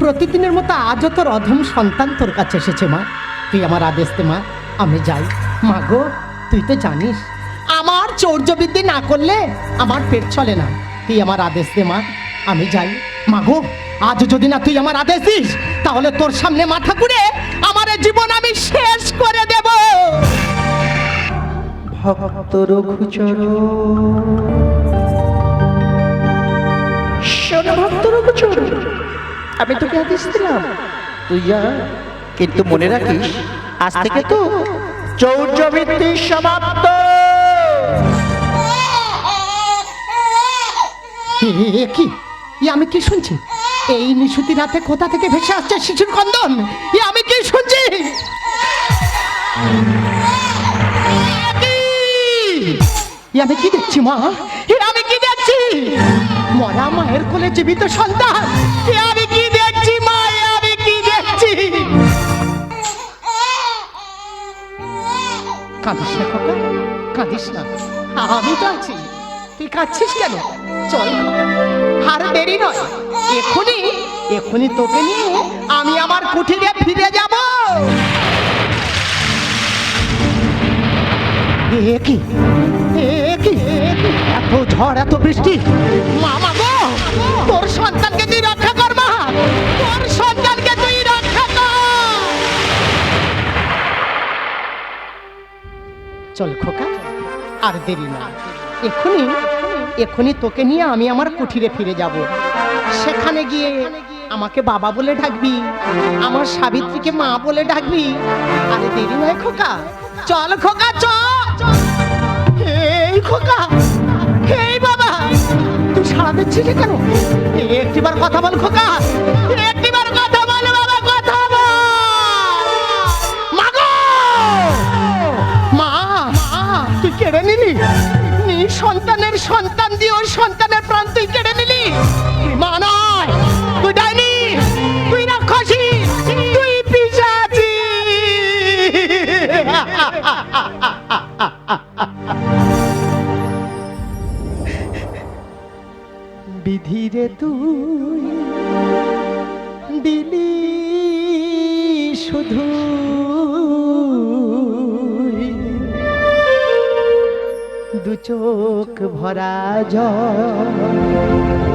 প্রতিদিনের মতো আজও তোর অধম সন্তান তোর কাছে এসেছে মা। তুই আমার আদেশ দে মা, আমি যাই। মা গো, তুই তো জানিস, আমার চৌর্যবৃদ্ধি না করলে আমার পেট চলে না। তুই আমার আদেশ দে মা, আমি যাই। মা গো, আজ যদি না তুই আমার আদেশ দিস, তাহলে তোর সামনে মাথা ঘুরে আমার জীবন আমি শেষ করে দেব। ভক্ত রঘুচর শোন ভক্ত রঘুচর আমি তোকে আদেশ দিলাম। তুই যা, কিন্তু মনে রাখিস, আজ থেকে তো চৌর্যবৃত্তি সমাপ্ত। কি? এ, আমি কি শুনছি? এই নিশুতি রাতে কোথা থেকে ভেসে আসছে শিশুর কন্দন আমি কি শুনছি? আমি কি দেখছি, মা? আমি কি দেখছি? মরা মায়ের কোলে জীবিত সন্তান। আমি কি দেখছি, মা? আমি কি দেখছি? কাঁদিস না, খোকা, কাঁদিস না। আমি তো আছি। তুই কাঁদছিস কেন? চল আর দেরি নয়। এখনই এখনই তোকে নিয়ে আমি আমার কুঠিরে ফিরে যাব। এ কি? এত ঝড়, এত বৃষ্টি। মামা গো, তোর সন্তানকে তুই রক্ষা কর, মা। তোর সন্তানকে তুই রক্ষা কর। চল খোকা, আর দেরি না। এখনই এখনই তোকে নিয়ে আমি আমার কুঠিরে ফিরে যাব। সেখানে গিয়ে আমাকে বাবা বলে ডাকবি, আমার সাবিত্রীকে মা বলে ডাকবি। আরে দেরি নয় খোকা। চল খোকা, চল। এই খোকা, এই বাবা, তুই সারা দিচ্ছিস না কেন? একটিবার কথা বল খোকা, একটিবার কথা বল বাবা, কথা বল। মা মা, তুই কেড়ে নিলি? সন্তানের সন্তান দিয়ে ওর সন্তানের প্রাণ তুই কেড়ে নিলি? বিধিরে তুই দিলি শুধু। দু চোখ ভরা জল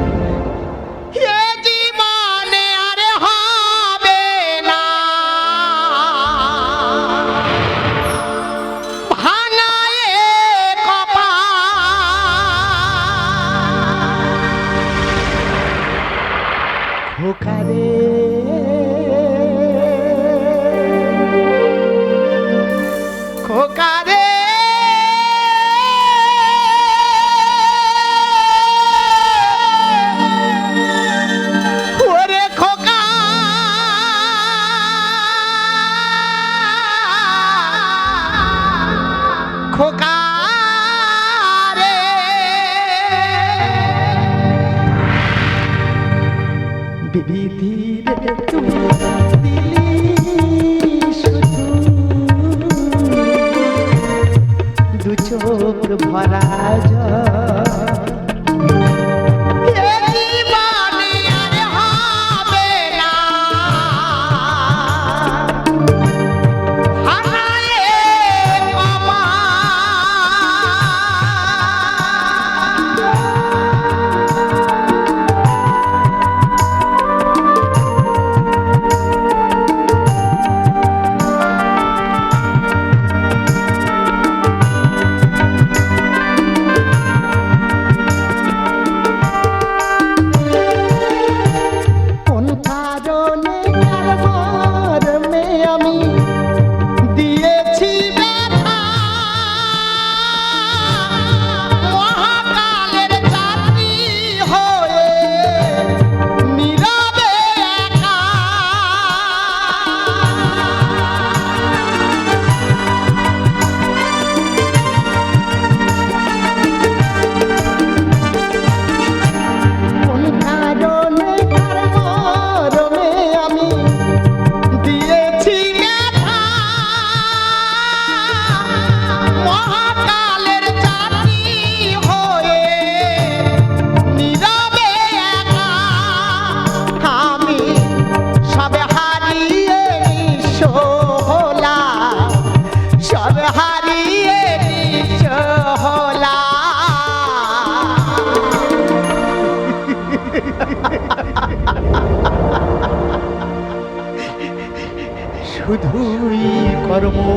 শুধুই কর্ম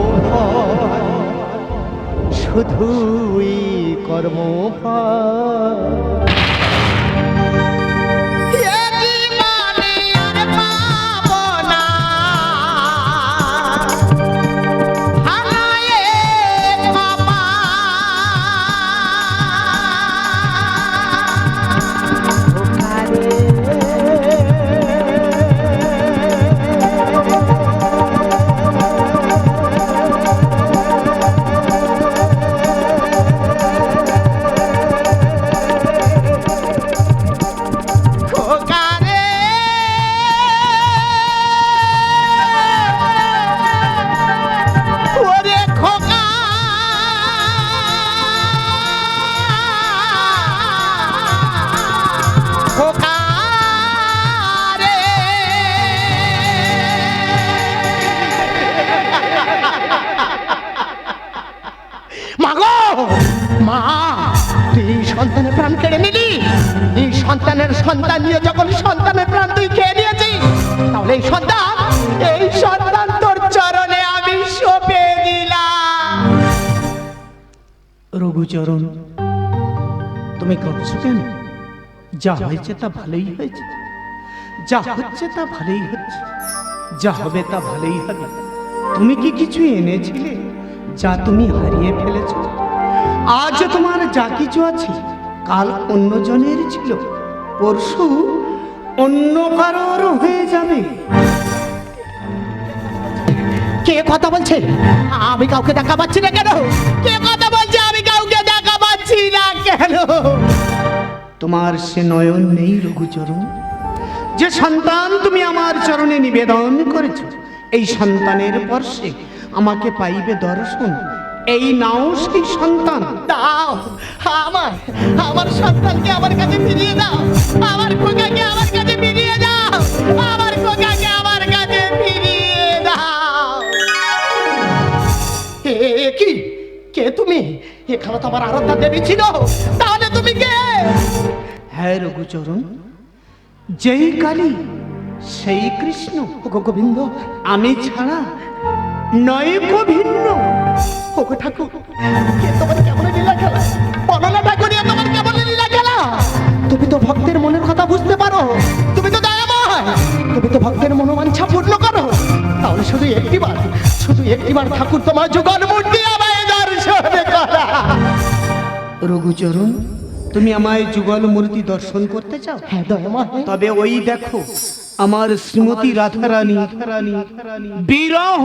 শুধুই কর্ম ওরে সন্তানের সন্তান নিয়ে যখন সন্তানের প্রাণ তুই খেয়ে নিয়েছিস তাহলে এই সন্তান এই সন্তান তোর চরণে আমি সঁপে দিলাম। রঘুচরণ তুমি করছ কেন? যা। হয়েছে তা ভালোই হয়েছে। যা হচ্ছে তা ভালোই হচ্ছে। যা হবে তা ভালোই হবে। তুমি কি কিছু এনেছিলে যা তুমি হারিয়ে ফেলেছ? আজ তোমার যা কিছু আছে কাল অন্যজনের ছিল। পরশু অন্য কারোর হয়ে যাবে। কে কথা বলছে? আমি কাউকে দেখা পাচ্ছি না কেন? কে কথা বলছে? আমি কাউকে দেখা পাচ্ছি না কেন? তোমার সে নয়ন নেই রঘুচরণ। যে সন্তান তুমি আমার চরণে নিবেদন করেছ এই সন্তানের পর্শে আমাকে পাইবে দর্শন। এই নাও সেই সন্তান। দাও আমার আমার সন্তানকে আমার কাছে ফিরিয়ে দাও। আমার খোকাকে আমার কাছে ফিরিয়ে দাও। আমার খোকাকে আমার কাছে ফিরিয়ে দাও। এ কি? কে তুমি? এখানে তো আমার আরাধ্যা দেবী ছিল। তাহলে তুমি কে? হ্যাঁ রঘুচরণ। যেই কালী সেই কৃষ্ণ। গোবিন্দ আমি ছাড়া নয় ভিন্ন। ওগো ঠাকুর কে তোমার কেমন লীলা খেলা? ঠাকুরিয়া তোমার কেমন লীলা খেলা? তুমি তো ভক্তের মনের কথা বুঝতে পারো। তুমি তো দয়াময়। তুমি তো ভক্তের মনোবাঞ্ছা পূর্ণ করো। তাহলে শুধু একটিবার শুধু একটিবার ঠাকুর তোমার যুগল মূর্তি আমায় দর্শন করা। রঘুচরণ তুমি আমায় যুগল মূর্তি দর্শন করতে চাও? হ্যাঁ দয়াময়। তবে ওই দেখো আমার শ্রীমতী রাধারানী বিরহ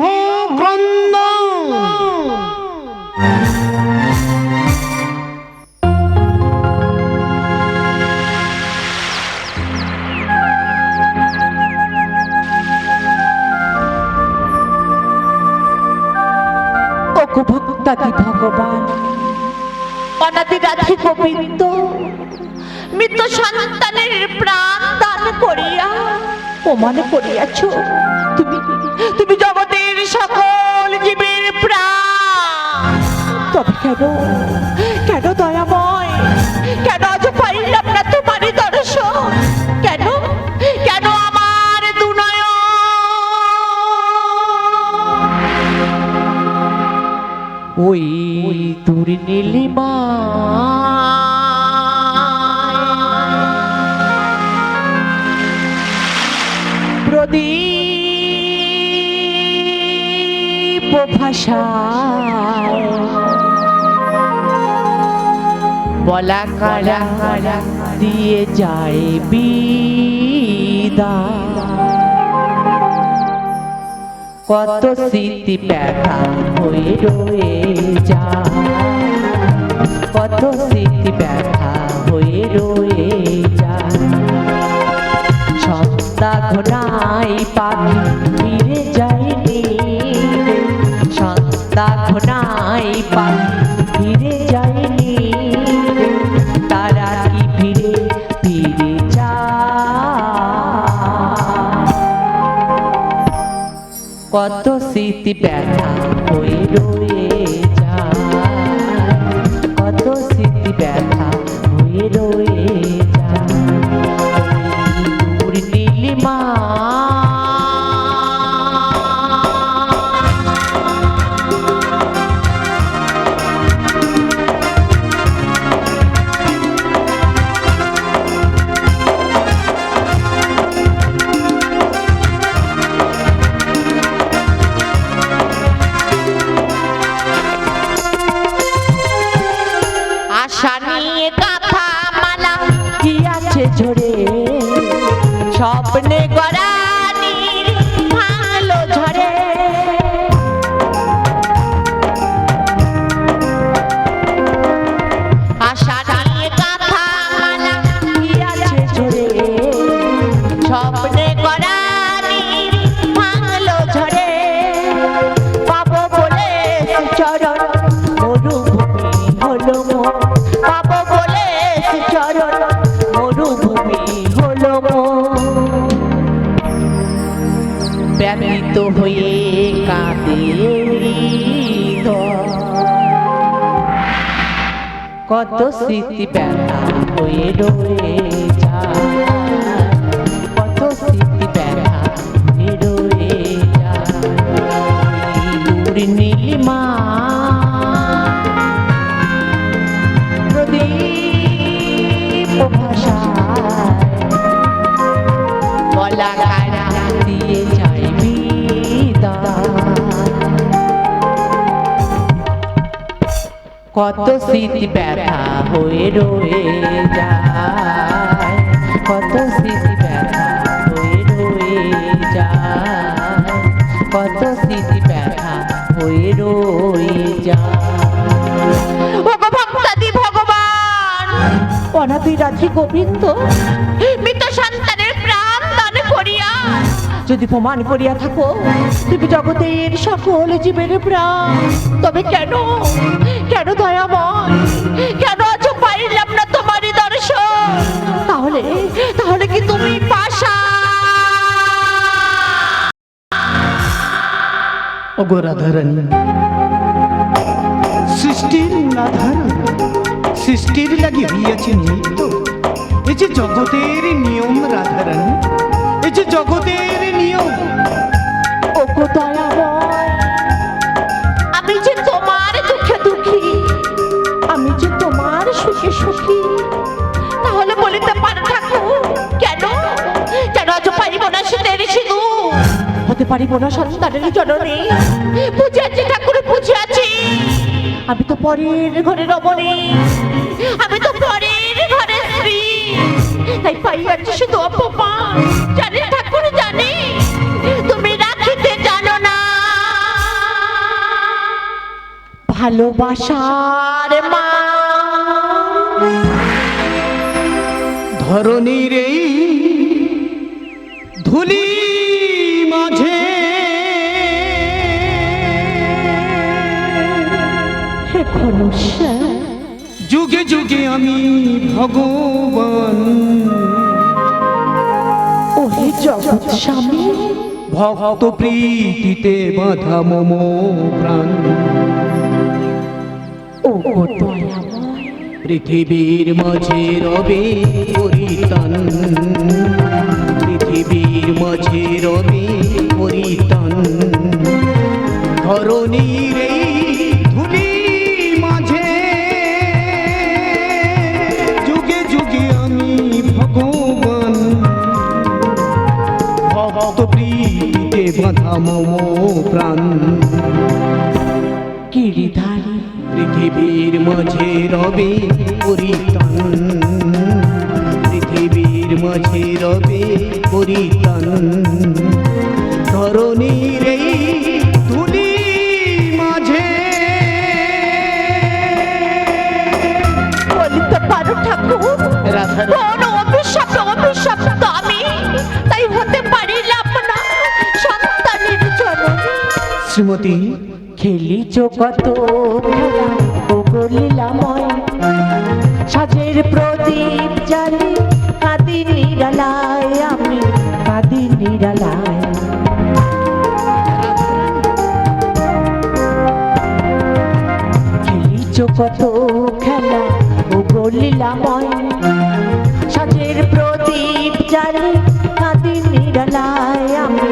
ভক্তাদি ভগবান? অনাদি রাধি গোবিন্দ মৃত সন্তানের প্রাণ। প্রমাণ করিয়াছ তুমি তুমি জগতের সকল জীবের প্রাণ। তবে কেন? বলা কারা দিয়ে যায় বিদায় কত স্মৃতি ব্যথা হয়ে রয়ে যা কত স্মৃতি ব্যথা হয়ে রয়ে যা সন্ধ্যা ঘনাই পাখি ফিরে যায়নি সন্ধ্যা ঘনাই পাখি কত স্মৃতি ব্যথা হয়ে রয়ে अपने घर হয়ে কাঁদে। কত স্মৃতি ব্যথা হয়ে রয়ে কত স্মৃতি ব্যথা হয়ে রয়ে যায়। কত স্মৃতি ব্যথা হয়ে রয়ে যায়। কত স্মৃতি ব্যথা হয়ে রয়ে যায়। ভগভক্তাদি ভগবান! অনাথি রাধি গোবিন্দ যদি প্রমাণ করিয়া থাকো, তুমি জগতের সকল জীবের প্রাণ। তবে কেন? কেন দয়াময়? কেন আজ পাইলাম না তোমারই দর্শন? তাহলে তাহলে কি তুমি পাশা? সৃষ্টির সৃষ্টির লাগি হইয়াছে নিত্য। এই যে জগতের নিয়ম রাধারানী যে জগতের নিয়ম। ওগো দয়াময় আমি যে তোমার দুঃখে দুঃখী, আমি যে তোমার সুখে সুখী, তাহলে বলিতে পারে কেন? কেন আজ পারিব না শীতের সিঁদু হতে পারিব না সন্তানের জননী। বুঝে আছি ঠাকুর বুঝে আমি তো পরের ঘরে রমণী। আমি তো স্ত্রী তাই পাইয়াছি শুধু অপমান? জানি ঠাকুর জানি তুমি রাখিতে জানো না। ভালোবাসার মা। ধরণীর এই ধুলি মাঝে যুগে যুগে আমি ভগবান। স্বামী ভক্ত প্রীতিতে বাধা মম প্রাণ। ও পৃথিবীর মাঝে রবে পরিতান পৃথিবীর মাঝে রবে পরিতান মম প্রাণ। কিড়িধারী পৃথিবীর মাঝে রবে পরিতান পৃথিবীর মাঝে রবে পরিতান ধরণীর এই শ্রীমতী খেলিছ কত গলিলাময় সাজের প্রদীপ জালি, কাঁদি নিরালায় আমি, কাঁদি নিরালায়। খেলিছ কত খেলা, ও গলিলাময় সাজের প্রদীপ জালি, কাঁদি নিরালায় আমি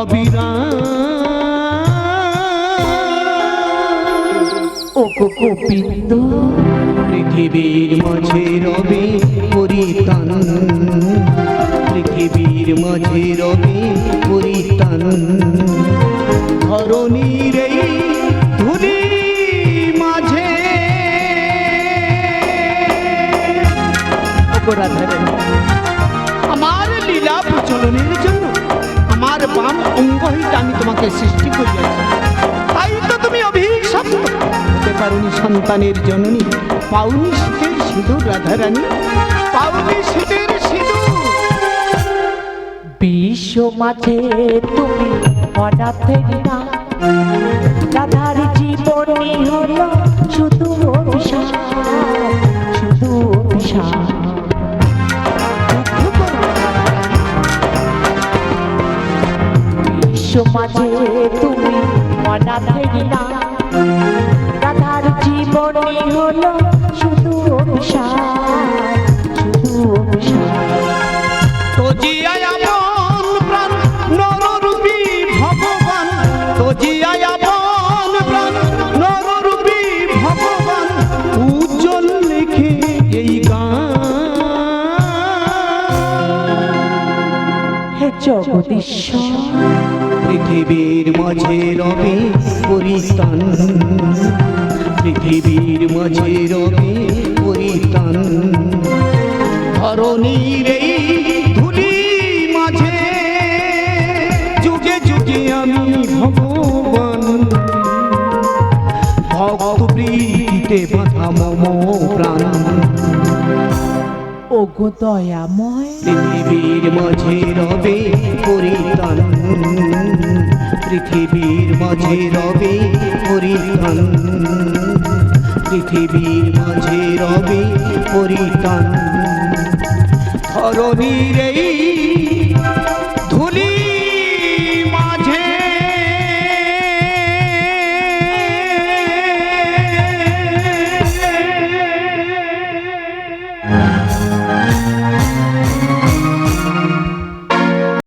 অবিরাম। ও পৃথিবীর মাঝে রবি পরিতান। পৃথিবীর মাঝে রবি পরিতান। ধরণীর রে ধুলি মাঝে। আমার লীলা প্রচলনের জন্য বাম অঙ্গ হইতে আমি তোমাকে সৃষ্টি করিয়াছি। তাই তো তুমি অভিশপ্ত। হতে সন্তানের জননী, পাউনি শীতের সিঁদুর, রাধারানী। পাউনি শীতের সিঁদুর। বিশ্ব মাঝে তুমি অনাথের না রাধার জীবনী হলো শুধু অভিশাপ শুধু অভিশাপ। মাঝে তুমি অনাথের না। রাধার জীবনী হলো শুধু অভিশাপ শুধু অভিশাপ। তোজিয়ায় আপন প্রাণ নররূপী ভগবান। তোজিয়ায় আপন প্রাণ নররূপী ভগবান উজ্জ্বল লিখে এই গান। হে জগদীশ্বর পৃথিবীর মাঝে রবে পরিতান পৃথিবীর মাঝে রবে পরিতান ধরণীর এই ধুলি মাঝে যুগে যুগে আমি ভগবান। ভক্ত প্রীতিতে বাধা মম প্রাণ। ওগো দয়াময়। পৃথিবীর মাঝে রবে পরিতান পৃথিবীর মাঝে রবে পরিতান পৃথিবীর মাঝে রবে পরিতান ধরণীর এই